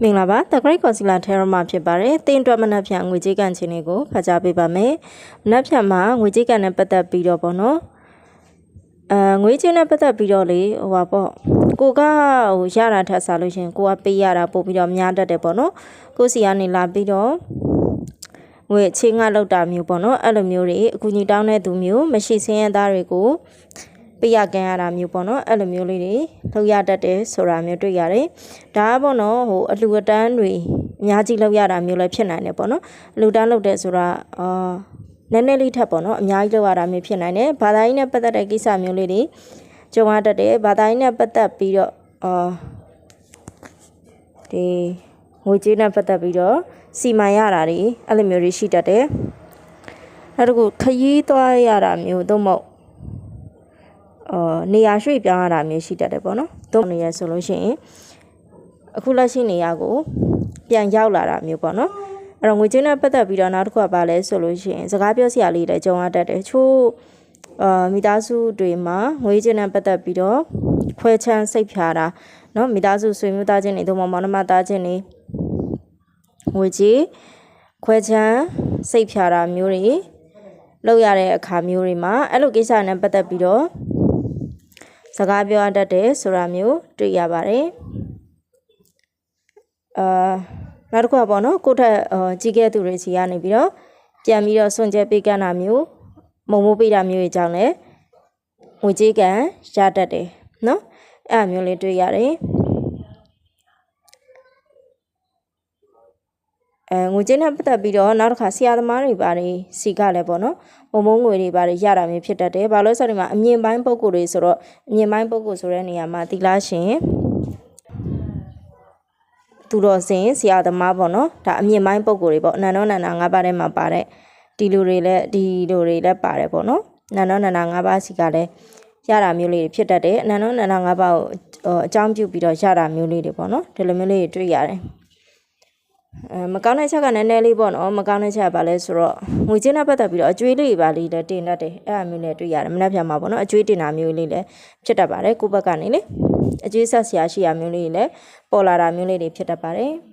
မင်္ဂလာပါ The Great Concealer Terra မှာဖြစ်ပါတယ်။တင်းအတွက်မနက်ဖြန်ငွေကြေးကန်ခြင်းတွေကိုဖတ်ကြားပေးပါမယ်။မနက်ဖြန်မှာငွေကြေးကန်နဲ့ပတ်သက်ပြီးတော့ပေါ့နော်။အဲငွေကြေးနဲ့ပတ်သက်ပြီးတော့လေဟိုပါပေါ့ကိုကဟိုရတာထက်စားလို့ရှရင်ကိုကပေးရတာပို့ပြီးတော့များတတ်တယ်ပေါ့နော်။ကိုစီကနေလာပြီးတော့ငွေချင်းကလောက်တာမျိုးပေါ့နော်အဲ့လိုမျိုးတွေအကူကြီးတောင်းတဲ့သူမျိုးမရှိစင်းရသားတွေကို ပေးရကန်ရတာမျိုးပေါ့နော်အဲ့လိုမျိုးလေးတွေလုပ်ရတတ်တယ်ဆိုတာမျိုးတွေ့ရတယ်ဒါကပေါ့နော်ဟိုအလှူအတန်းတွေအများကြီးလုပ်ရတာမျိုးလည်းဖြစ်နိုင်တယ်ပေါ့နော်အလှူတန်းလုပ်တဲ့ဆိုတာအာနည်းနည်းလေးထပ်ပေါ့နော်အများကြီးလုပ်ရတာမျိုးဖြစ်နိုင်တယ်ဘာသာရေးနဲ့ပတ်သက်တဲ့ကိစ္စမျိုးလေးတွေကြုံရတတ်တယ်ဘာသာရေးနဲ့ပတ်သက်ပြီးတော့အာဒီငွေကြေးနဲ့ပတ်သက်ပြီးတော့စီမံရတာတွေအဲ့လိုမျိုးတွေရှိတတ်တယ်နောက်တစ်ခုခရီးသွားရတာမျိုးသို့မဟုတ် အော်နေရာရွှေ့ပြောင်းရတာမျိုးရှိတတ်တယ်ပေါ့နော်။တို့နေရဆိုလို့ရှိရင်အခုလက်ရှိနေရာကိုပြန်ရောက်လာတာမျိုးပေါ့နော်။အဲ့တော့ငွေကြေးနဲ့ပတ်သက်ပြီးတော့နောက်တစ်ခုကပါလဲဆိုလို့ရှိရင်စကားပြောစရာလေးလည်းကြုံရတတ်တယ်။ချို့အာမိသားစုတွေမှာငွေကြေးနဲ့ပတ်သက်ပြီးတော့ခွဲချမ်းစိတ်ဖြာတာเนาะမိသားစုဆွေမျိုးသားချင်းတွေတို့မောင်နှမသားချင်းတွေငွေကြေးခွဲချမ်းစိတ်ဖြာတာမျိုးတွေလောက်ရတဲ့အခါမျိုးတွေမှာအဲ့လိုကိစ္စနဲ့ပတ်သက်ပြီးတော့ စကားပြောရတတ်တယ်ဆိုတာမျိုးတွေ့ရပါတယ်အာနောက်တစ်ခုကပေါ့နော်ကိုယ့်ထက်အာကြီးခဲ့သူတွေစီကနေပြီးတော့ပြန်ပြီးတော့စွန့်ကြဲပေးကမ်းတာမျိုးမုံမိုးပေးတာမျိုးတွေကြောင့်လည်းငွေကြေးကန်ရတတ်တယ်နော်အဲ့အမျိုးလေးတွေ့ရတယ် အဲငွေကြေးနဲ့ပတ်သက်ပြီးတော့နောက်တစ်ခါဆရာသမားတွေပါတယ်စီကလည်းပေါ့နော်မုံမုံငွေတွေပါတယ်ရတာမျိုးဖြစ်တတ်တယ်ဘာလို့ဆိုတော့ဒီမှာအမြင်ပိုင်းပုံကိုယ်တွေဆိုတော့အမြင်ပိုင်းပုံကိုယ်ဆိုတဲ့နေရာမှာတီလားရှင်သူတော်စင်ဆရာသမားပေါ့နော်ဒါအမြင်ပိုင်းပုံကိုယ်တွေပေါ့အနန္တောနန္ဒာ၅ပါးထဲမှာပါတဲ့ဒီလူတွေလည်းဒီလူတွေလည်းပါတယ်ပေါ့နော်နန္တောနန္ဒာ၅ပါးစီကလည်းရတာမျိုးလေးတွေဖြစ်တတ်တယ်အနန္တောနန္ဒာ၅ပါးကိုအကြောင်းပြုပြီးတော့ရတာမျိုးလေးတွေပေါ့နော်ဒီလိုမျိုးလေးတွေတွေ့ရတယ် အဲမကောင်းတဲ့ချက်ကနည်းနည်းလေးပေါ့နော်မကောင်းတဲ့ချက်ကဘာလဲဆိုတော့ငွေချင်းနဲ့ပတ်သက်ပြီးတော့အကျွေးလေးပါလေးလည်းတင်တတ်တယ်အဲ့အမျိုးနဲ့တွေ့ရတယ်မနှက်ဖြာမှာပေါ့နော်အကျွေးတင်တာမျိုးလေးလည်းဖြစ်တတ်ပါတယ်ကိုယ့်ဘက်ကနေလေအကျွေးဆက်ဆရာရှိရမျိုးလေးလည်းပေါ်လာတာမျိုးလေးတွေဖြစ်တတ်ပါတယ်